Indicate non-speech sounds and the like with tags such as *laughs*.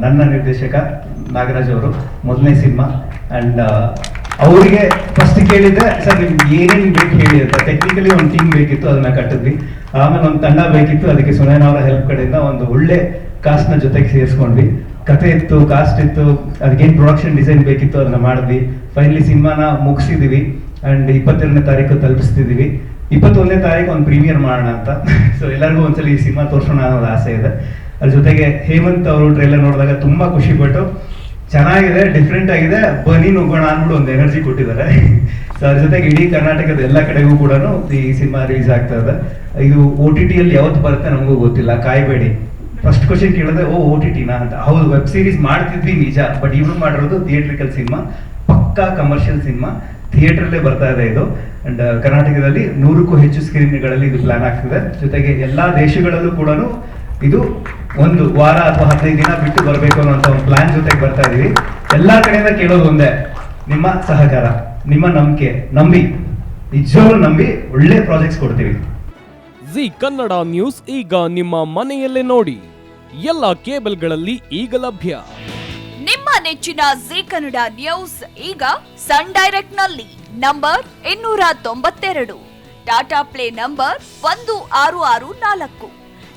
ನನ್ನ ನಿರ್ದೇಶಕ ನಾಗರಾಜ್ ಅವರು ಮೊದಲನೇ ಸಿನಿಮಾ. ಅಂಡ್ ಅವರಿಗೆ ಫಸ್ಟ್ ಕೇಳಿದ್ದೆ, ಸರ್, ನಿಮ್ಗೆ ಏನೇನು ಬೇಕು ಹೇಳಿ ಅಂತ. ಟೆಕ್ನಿಕಲಿ ಒಂದು ಟೀಮ್ ಬೇಕಿತ್ತು ಅದನ್ನ ಕಟ್ಟಿದ್ವಿ. ಆಮೇಲೆ ಒಂದು ತಂಡ ಬೇಕಿತ್ತು, ಅದಕ್ಕೆ ಸುನಯನ ಅವರ ಹೆಲ್ಪ್ ಕಡೆಯಿಂದ ಒಂದು ಒಳ್ಳೆ ಕಾಸ್ಟ್ನ ಜೊತೆಗೆ ಸೇರಿಸ್ಕೊಂಡ್ವಿ. ಕತೆ ಇತ್ತು ಕಾಸ್ಟ್ ಇತ್ತು ಅದಕ್ಕೇನು ಪ್ರೊಡಕ್ಷನ್ ಡಿಸೈನ್ ಬೇಕಿತ್ತು ಅದನ್ನ ಮಾಡಿದ್ವಿ. ಫೈನಲಿ ಸಿನಿಮಾನ ಮುಗಿಸಿದೀವಿ. ಅಂಡ್ ಇಪ್ಪತ್ತೆರಡನೇ ತಾರೀಕು ತಲುಪಿಸ್ತಿದ್ವಿ. ಇಪ್ಪತ್ತೊಂದನೇ ತಾರೀಕು ಒಂದು ಪ್ರೀಮಿಯರ್ ಮಾಡೋಣ ಅಂತ. *laughs* ಸೊ ಎಲ್ಲರಿಗೂ ಒಂದ್ಸಲ ಈ ಸಿನಿಮಾ ತೋರಿಸೋಣ ಅನ್ನೋದು ಆಸೆ ಇದೆ. ಅದ್ರ ಜೊತೆಗೆ ಹೇಮಂತ್ ಅವರು ಟ್ರೈಲರ್ ನೋಡಿದಾಗ ತುಂಬಾ ಖುಷಿ ಪಟ್ಟು, ಚೆನ್ನಾಗಿದೆ ಡಿಫ್ರೆಂಟ್ ಆಗಿದೆ ಬನಿ ನುಗ್ಗೋಣ ಅಂದ್ಬಿಟ್ಟು ಒಂದು ಎನರ್ಜಿ ಕೊಟ್ಟಿದ್ದಾರೆ. ಸೊ ಅದ್ರ ಜೊತೆಗೆ ಇಡೀ ಕರ್ನಾಟಕದ ಎಲ್ಲ ಕಡೆಗೂ ಕೂಡ ಈ ಸಿನಿಮಾ ರಿಲೀಸ್ ಆಗ್ತಾ ಇದೆ. ಇದು ಒ ಟಿ ಟಿಯಲ್ಲಿ ಯಾವತ್ತು ಬರುತ್ತೆ ನಮಗೂ ಗೊತ್ತಿಲ್ಲ, ಕಾಯ್ಬೇಡಿ. ಫಸ್ಟ್ ಕ್ವಶನ್ ಕೇಳಿದ್ರೆ, ಓ ಓ ಟಿ ಟಿನಾ ಅಂತ. ಹೌದು ವೆಬ್ ಸೀರೀಸ್ ಮಾಡ್ತಿದ್ವಿ ನಿಜ ಬಟ್ ಇವ್ರು ಮಾಡಿರೋದು ಥಿಯೇಟ್ರಿಕಲ್ ಸಿನಿಮಾ, ಪಕ್ಕಾ ಕಮರ್ಷಿಯಲ್ ಸಿನಿಮಾ ಥಿಯೇಟ್ರಲ್ಲೇ ಬರ್ತಾ ಇದೆ ಇದು. ಅಂಡ್ ಕರ್ನಾಟಕದಲ್ಲಿ ನೂರಕ್ಕೂ ಹೆಚ್ಚು ಸ್ಕ್ರೀನ್ಗಳಲ್ಲಿ ಇದು ಪ್ಲಾನ್ ಆಗ್ತಿದೆ. ಜೊತೆಗೆ ಎಲ್ಲಾ ದೇಶಗಳಲ್ಲೂ ಕೂಡ ಇದು ಒಂದು ವಾರ ಅಥವಾ ಹದಿನೈದು ದಿನ ಬಿಟ್ಟು ಬರಬೇಕು ಅನ್ನೋಂಥ ಒಂದು ಪ್ಲಾನ್ ಜೊತೆಗೆ ಬರ್ತಾ ಇದೀವಿ. ಎಲ್ಲಾ ಕಡೆಯಿಂದ ಕೇಳೋದು ಒಂದೇ ನಿಮ್ಮ ಸಹಕಾರ ನಿಮ್ಮ ನಂಬಿಕೆ ನಂಬಿ ನಿಜವಾಗ್ಲೂ ನಂಬಿ ಒಳ್ಳೆ ಪ್ರಾಜೆಕ್ಟ್ಸ್ ಕೊಡ್ತೀವಿ. ಜಿ ಕನ್ನಡ ನ್ಯೂಸ್ ಈಗ ನಿಮ್ಮ ಮನೆಯಲ್ಲೇ ನೋಡಿ. ಎಲ್ಲ ಕೇಬಲ್ಗಳಲ್ಲಿ ಈಗ ಲಭ್ಯ. ನಿಮ್ಮ ನೆಚ್ಚಿನ ಜಿ ಕನ್ನಡ ನ್ಯೂಸ್ ಈಗ ಸನ್ ಡೈರೆಕ್ಟ್ನಲ್ಲಿ ನಂಬರ್ ಇನ್ನೂರ ತೊಂಬತ್ತೆರಡು. ಟಾಟಾ ಪ್ಲೇ ನಂಬರ್ ಒಂದು ಆರು ಆರು ನಾಲ್ಕು.